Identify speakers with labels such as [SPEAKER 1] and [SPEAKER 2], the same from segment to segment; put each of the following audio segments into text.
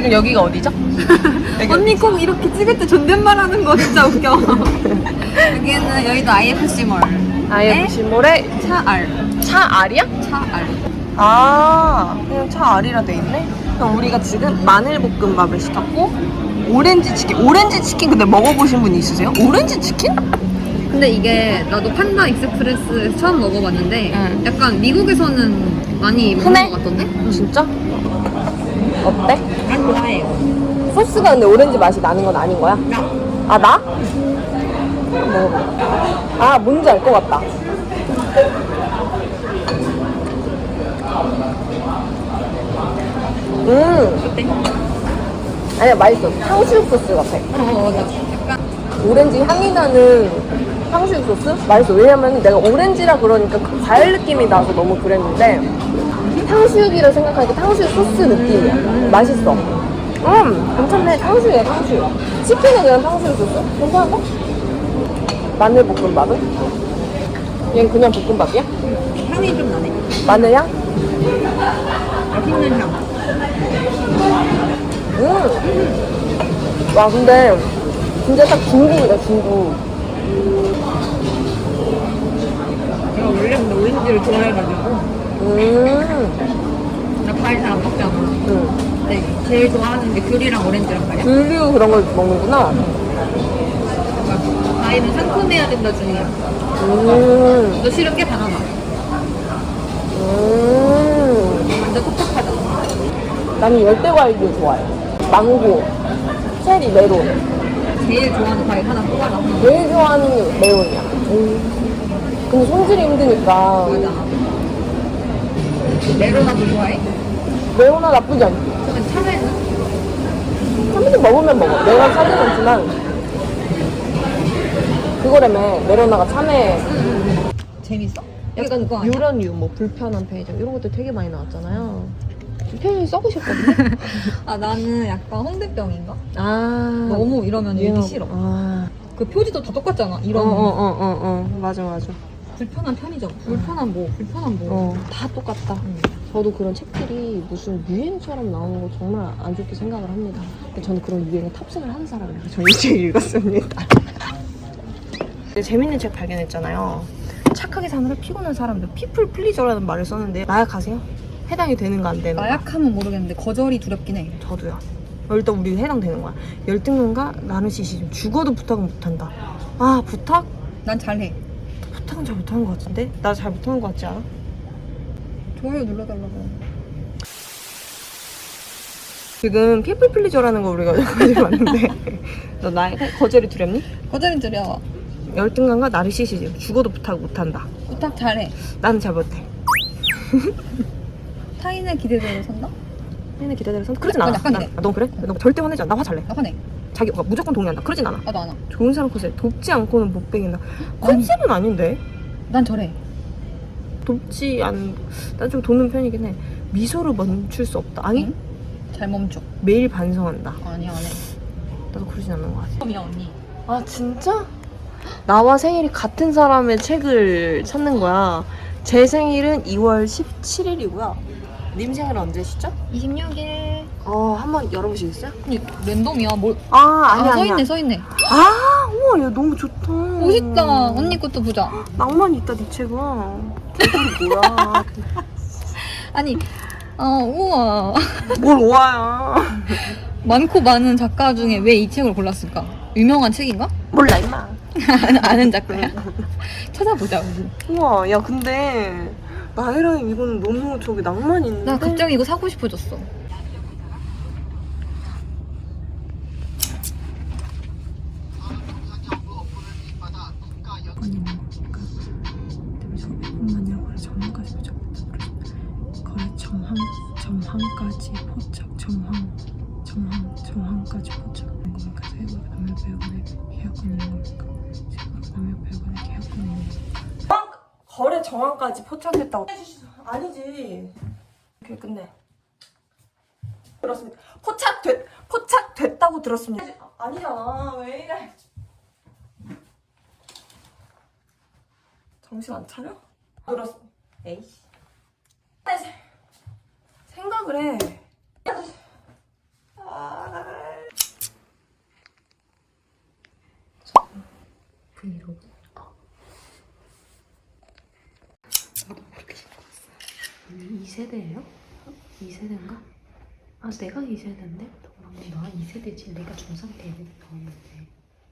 [SPEAKER 1] 지금 여기가 어디죠? 여기
[SPEAKER 2] 언니 꼭 이렇게 찍을 때 존댓말 하는 거 진짜 웃겨. 여기는 여의도 IFC몰.
[SPEAKER 1] IFC몰에
[SPEAKER 2] 차 R.
[SPEAKER 1] 차 R이야?
[SPEAKER 2] 차 R.
[SPEAKER 1] 아, 그냥 차 R이라 돼 있네. 그럼 우리가 지금 마늘 볶음밥을 시켰고 오렌지 치킨. 오렌지 치킨 근데 먹어보신 분 있으세요? 오렌지 치킨?
[SPEAKER 2] 근데 이게 나도 판다 익스프레스 처음 먹어봤는데
[SPEAKER 1] 응.
[SPEAKER 2] 약간 미국에서는 많이
[SPEAKER 1] 흔해?
[SPEAKER 2] 먹는 것 같던데?
[SPEAKER 1] 진짜? 어때?
[SPEAKER 2] 난 좋아해요.
[SPEAKER 1] 소스가 근데 오렌지 맛이 나는 건 아닌 거야?
[SPEAKER 2] 나.
[SPEAKER 1] 아 나? 먹어봐. 아 뭔지 알 것 같다. 음
[SPEAKER 2] 어때?
[SPEAKER 1] 아니야 맛있어. 탕수육 소스 같아.
[SPEAKER 2] 어, 나 약간
[SPEAKER 1] 오렌지 향이 나는 탕수육 소스? 맛있어. 왜냐면 내가 오렌지라 그러니까 그 과일 느낌이 나서 너무 그랬는데 탕수육이라 생각하니까 탕수육 소스 느낌이야. 맛있어. 음, 괜찮네. 탕수육이야, 탕수육. 치킨은 그냥 탕수육 소스? 괜찮은데? 마늘 볶음밥은? 얘는 그냥 볶음밥이야?
[SPEAKER 2] 향이 좀 나네.
[SPEAKER 1] 마늘 향?
[SPEAKER 2] 맛있는 향.
[SPEAKER 1] 음. 와, 근데 진짜 딱 중국이다, 중국.
[SPEAKER 2] 내가 원래 근데 오렌지를 좋아해가지고
[SPEAKER 1] 음.
[SPEAKER 2] 나 과일 잘안 먹잖아.
[SPEAKER 1] 음.
[SPEAKER 2] 근데 제일 좋아하는 게 귤이랑 오렌지란 말이야.
[SPEAKER 1] 귤류 그런 걸 먹는구나.
[SPEAKER 2] 그러니까 과일은 상큼해야 된다 중이야.
[SPEAKER 1] 음.
[SPEAKER 2] 너 실은 꽤 달아나.
[SPEAKER 1] 음.
[SPEAKER 2] 완전 톡톡하잖아.
[SPEAKER 1] 나는 열대 과일도 좋아해. 망고, 체리, 메론.
[SPEAKER 2] 제일 좋아하는 과일 하나 뽑아라.
[SPEAKER 1] 제일 좋아하는 게 메론이야. 음. 근데 손질이 힘드니까
[SPEAKER 2] 맞아. 메로나도 좋아해?
[SPEAKER 1] 메론은 나쁘지 않지.
[SPEAKER 2] 근데 참외는?
[SPEAKER 1] 참외도 먹으면 먹어. 내가 사진 않지만 그거라며 메로나가 참외
[SPEAKER 2] 재밌어?
[SPEAKER 1] 약간
[SPEAKER 2] 그거 아니야?
[SPEAKER 1] 유런유, 뭐 불편한 편의점 이런 것들 되게 많이 나왔잖아요. 편의점 써보셨거든요?
[SPEAKER 2] 아 나는 약간 홍대병인가?
[SPEAKER 1] 아
[SPEAKER 2] 너무 이러면. 읽기 싫어.
[SPEAKER 1] 아.
[SPEAKER 2] 그 표지도 다 똑같잖아.
[SPEAKER 1] 어,
[SPEAKER 2] 이런
[SPEAKER 1] 어, 어, 어, 어. 맞아, 맞아.
[SPEAKER 2] 불편한 편의점, 불편한 뭐, 불편한 뭐.
[SPEAKER 1] 어, 다 똑같다.
[SPEAKER 2] 음.
[SPEAKER 1] 저도 그런 책들이 무슨 유행처럼 나오는 거 정말 안 좋게 생각을 합니다. 근데 저는 그런 유행에 탑승을 하는 사람이라서 저는 이책 읽었습니다. 재밌는 책 발견했잖아요. 착하게 사느라 피곤한 사람들, 피플 플리저라는 말을 썼는데 마약하세요? 해당이 되는가 안 되는가?
[SPEAKER 2] 마약하면 모르겠는데 거절이 두렵긴 해.
[SPEAKER 1] 저도요. 어, 일단 우리 해당되는 거야. 열등감과 나르시시즘. 죽어도 부탁은 못한다. 아 부탁?
[SPEAKER 2] 난 잘해.
[SPEAKER 1] 부탁은 잘 못하는 것 같은데? 나 잘 못하는 것 같지 않아?
[SPEAKER 2] 좋아요 눌러달라고.
[SPEAKER 1] 지금 피플 플리저라는 거 우리가 여기까지 봤는데 너 나의 거절이 두렵니?
[SPEAKER 2] 거절이 두려워.
[SPEAKER 1] 열등감과 나르시시즘. 죽어도 부탁 못한다.
[SPEAKER 2] 부탁 잘해.
[SPEAKER 1] 나는 잘 못해.
[SPEAKER 2] 타인의 기대대로 산다?
[SPEAKER 1] 얘네 기대대로 선 그러진 않아.
[SPEAKER 2] 약간
[SPEAKER 1] 나. 아, 너 그래? 너 절대 화내지 않아. 나 화 잘 내.
[SPEAKER 2] 나 화내.
[SPEAKER 1] 자기 가 무조건 동의한다. 그러진 않아.
[SPEAKER 2] 나도 안 와.
[SPEAKER 1] 좋은 사람 컨셉. 돕지 않고는 못 베긴다. 컨셉은 아닌데?
[SPEAKER 2] 난 저래.
[SPEAKER 1] 돕지 않... 난 좀 돕는 편이긴 해. 미소를 멈출 수 없다. 아니?
[SPEAKER 2] 응? 잘 멈춰.
[SPEAKER 1] 매일 반성한다.
[SPEAKER 2] 아니 안 해.
[SPEAKER 1] 나도 그러진 않는 것 같아.
[SPEAKER 2] 처음이야 언니.
[SPEAKER 1] 아 진짜? 나와 생일이 같은 사람의 책을 찾는 거야. 제 생일은 2월 17일이고요. 님 생일은 언제시죠?
[SPEAKER 2] 26일.
[SPEAKER 1] 어, 한번 열어보시겠어요?
[SPEAKER 2] 아니 랜덤이야. 뭘?
[SPEAKER 1] 아, 아니
[SPEAKER 2] 아,
[SPEAKER 1] 아니야.
[SPEAKER 2] 써있네 써있네.
[SPEAKER 1] 아, 우와, 야 너무 좋다.
[SPEAKER 2] 멋있다. 언니 것도 보자.
[SPEAKER 1] 낭만 있다, 네 책은. 뭐야?
[SPEAKER 2] 아니. 어 우와.
[SPEAKER 1] 뭘 오아야?
[SPEAKER 2] 많고 많은 작가 중에 왜 이 책을 골랐을까? 유명한 책인가?
[SPEAKER 1] 몰라 임마.
[SPEAKER 2] 아는 작가야? 찾아보자 우리.
[SPEAKER 1] 우와, 야 근데 나이랑 이거는 너무 저기 낭만 있는데.
[SPEAKER 2] 나 갑자기 이거 사고 싶어졌어.
[SPEAKER 3] 뿐만 아니라 정황까지 포착했다. 거래 정황, 정황까지 포착, 정황, 정황, 정황까지 포착. 겁니까? 세부 남의 배우의 계약권이 있는 겁니까? 세부 남의 배우의 계약권이 있는 겁니까?
[SPEAKER 1] 거래 정황까지 포착했다고. 아니지. 이렇게 끝내. 들었습니다. 포착됐 포착됐다고 들었습니다. 아니잖아. 왜 이래? 정신 안 차려? 들었. 에이씨. 생각을 해.
[SPEAKER 2] 이 2세대예요? 2세대인가? 아 내가 2세대인데? 언니 나 2세대지. 내가 중3 때부터 왔는데.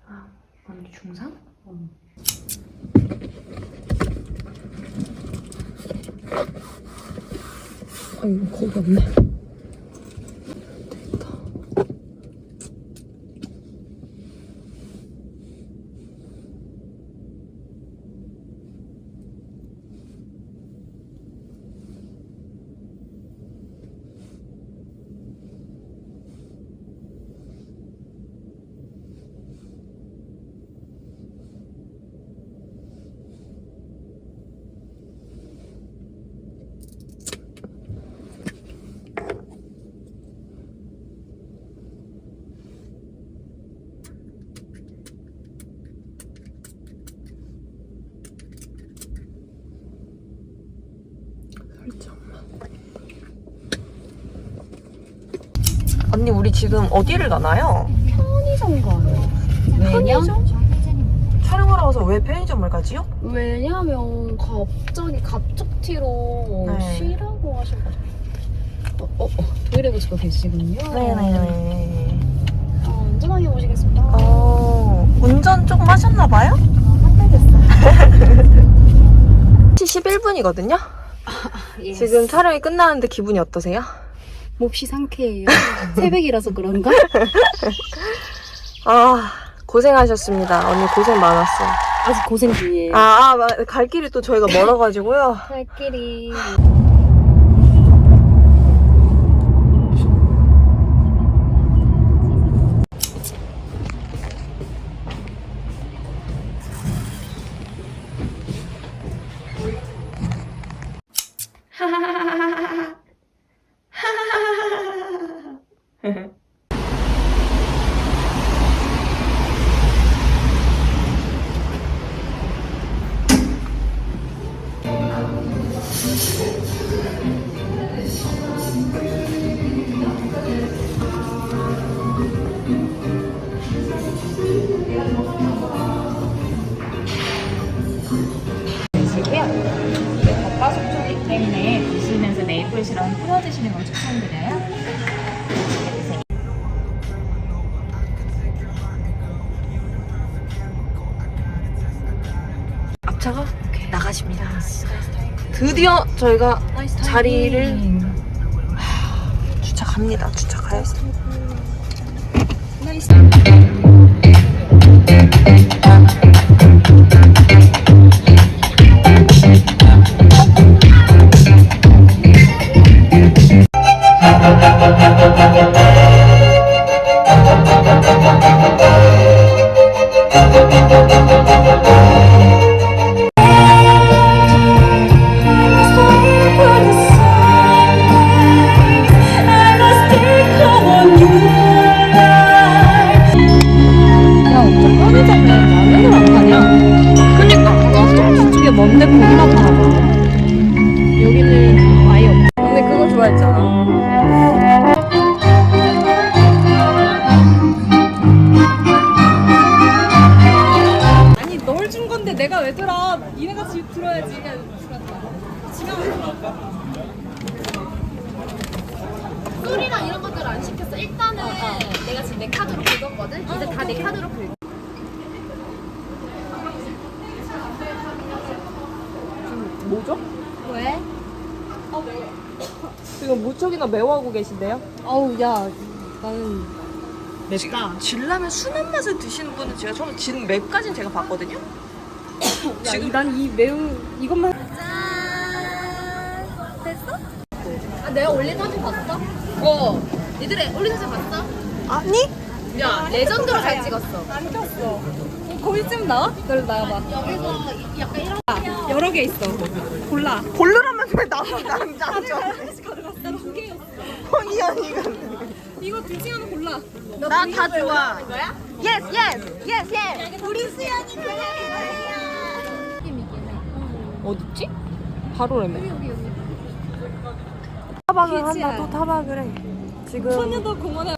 [SPEAKER 2] 아 언니 중3? 어.
[SPEAKER 1] 아이고 거기 없네. 언니 우리 지금 어디를 가나요?
[SPEAKER 4] 편의점 가요. 왜냐?
[SPEAKER 1] 촬영하러 와서 왜 편의점을 가지요?
[SPEAKER 4] 왜냐면 갑자기 갑툭튀로
[SPEAKER 1] 네.
[SPEAKER 4] 쉬라고 하셔가지고. 어, 어, 어. 도일해 찍고 계시군요.
[SPEAKER 1] 네네네.
[SPEAKER 4] 어, 안전하게 모시겠습니다.
[SPEAKER 1] 어, 운전 조금 하셨나봐요?
[SPEAKER 4] 네.
[SPEAKER 1] 11분이거든요?
[SPEAKER 4] 예.
[SPEAKER 1] 지금 촬영이 끝나는데 기분이 어떠세요?
[SPEAKER 4] 몹시 상쾌해요. 새벽이라서 그런가?
[SPEAKER 1] 아, 고생하셨습니다. 언니 고생 많았어요.
[SPEAKER 4] 아직 고생 중이에요.
[SPEAKER 1] 아, 아, 갈 길이 또 저희가 멀어가지고요.
[SPEAKER 4] 갈 길이.
[SPEAKER 5] 드시는 걸 추천드려요.
[SPEAKER 1] 앞차가 나가십니다. 드디어 저희가 자리를 하, 주차 갑니다. 주차 가야지.
[SPEAKER 4] 이 게 아니 널 준 건데 내가 왜 들어? 니네가 집 들어야지.
[SPEAKER 6] 술이랑 이런 것들 안 시켰어. 일단은 내가 지금 내 카드로 긁었거든. 이제 다 내 카드로 긁.
[SPEAKER 1] 뭐죠?
[SPEAKER 6] 왜?
[SPEAKER 1] 지금 무척이나 매워하고 계신데요?
[SPEAKER 4] 어우 야 나는
[SPEAKER 1] 맵다. 진라면 순한 맛을 드시는 분은 제가 처음 지금 맵까지는 제가 봤거든요.
[SPEAKER 4] 지금 난이 매운 이것만
[SPEAKER 6] 아, 내가 올린 사진 봤어? 어. 니들의 올린 사진 봤어?
[SPEAKER 1] 아니?
[SPEAKER 6] 야, 레전드로 잘 찍었어.
[SPEAKER 4] 안 꼈어. 거기쯤 나와? 그래 나와봐.
[SPEAKER 6] 여기서 약간 이런
[SPEAKER 4] 여러 개 있어. 골라.
[SPEAKER 1] 고르라면 왜 나만 남자죠?
[SPEAKER 4] 하나씩 가져갔어. 나두 개였어.
[SPEAKER 1] 이 언니가.
[SPEAKER 4] 이거 둘 중에 하나 골라.
[SPEAKER 1] 나다 좋아.
[SPEAKER 6] 예스, 예스, 예스, 예스. 우리 수연이
[SPEAKER 1] 어딨지? 바로래매. 타박을 한다 또 타박을 해. 지금
[SPEAKER 4] 소녀도 공원에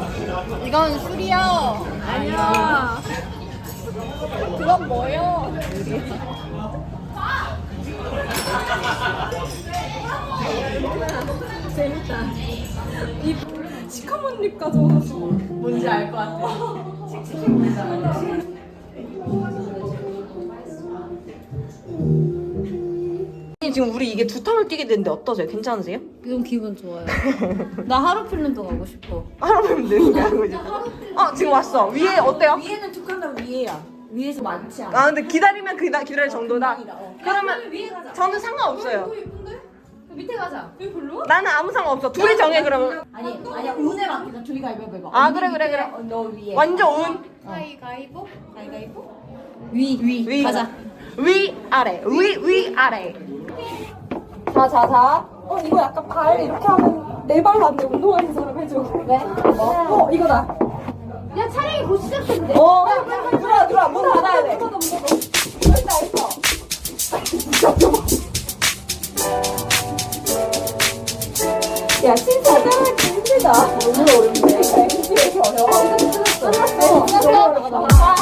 [SPEAKER 4] 이건 술이요. 아니야. 그건 뭐요?
[SPEAKER 1] 시커먼 립까지 와가지고.
[SPEAKER 7] 뭔지 알 것 같아.
[SPEAKER 1] 지금 우리 이게 두 탕을 뛰게 됐는데 어떠세요? 괜찮으세요?
[SPEAKER 4] 이건 기분 좋아요. 나 하루 필름도 가고 싶어.
[SPEAKER 1] 하루면 되는 게 아니고 지금. 어 지금 왔어. 위에 어때요?
[SPEAKER 4] 위에는 두 칸다 위에야. 위에서 많지 않아.
[SPEAKER 1] 아 근데 기다리면 그다 기다릴 정도다.
[SPEAKER 4] 어.
[SPEAKER 1] 그러면
[SPEAKER 4] 위에 가자.
[SPEAKER 1] 저는 상관없어요.
[SPEAKER 4] 밑에 가자.
[SPEAKER 1] 나는 아무 상관없어. 둘이 정해 그러면.
[SPEAKER 4] 아니 아니야 운에 맡기자. 둘이 가위바위보 해봐.
[SPEAKER 1] 아,
[SPEAKER 4] 언니
[SPEAKER 1] 그래, 그래,
[SPEAKER 4] 밑에,
[SPEAKER 1] 그래.
[SPEAKER 4] 어, 너 위에.
[SPEAKER 1] 완전 운.
[SPEAKER 2] 가위가위보? 가위가위보?
[SPEAKER 4] 위. 위.
[SPEAKER 1] 위.
[SPEAKER 4] 가자.
[SPEAKER 1] 위 아래 위 위 아래.
[SPEAKER 7] 자, 자, 자.
[SPEAKER 1] 어, 이거 약간 발 이렇게 하면 내 발로 안 돼. 운동하는 사람 해줘. 왜? 어, 어 이거다.
[SPEAKER 2] 야, 차라리 곧 시작했는데.
[SPEAKER 1] 어, 누나, 누나, 문 닫아야 돼. 여기다, 있어. 야, 진짜 따라하기 힘들다.
[SPEAKER 7] 너무 어렵네. 이렇게 어려워. 어, 끝났어. 끝났어.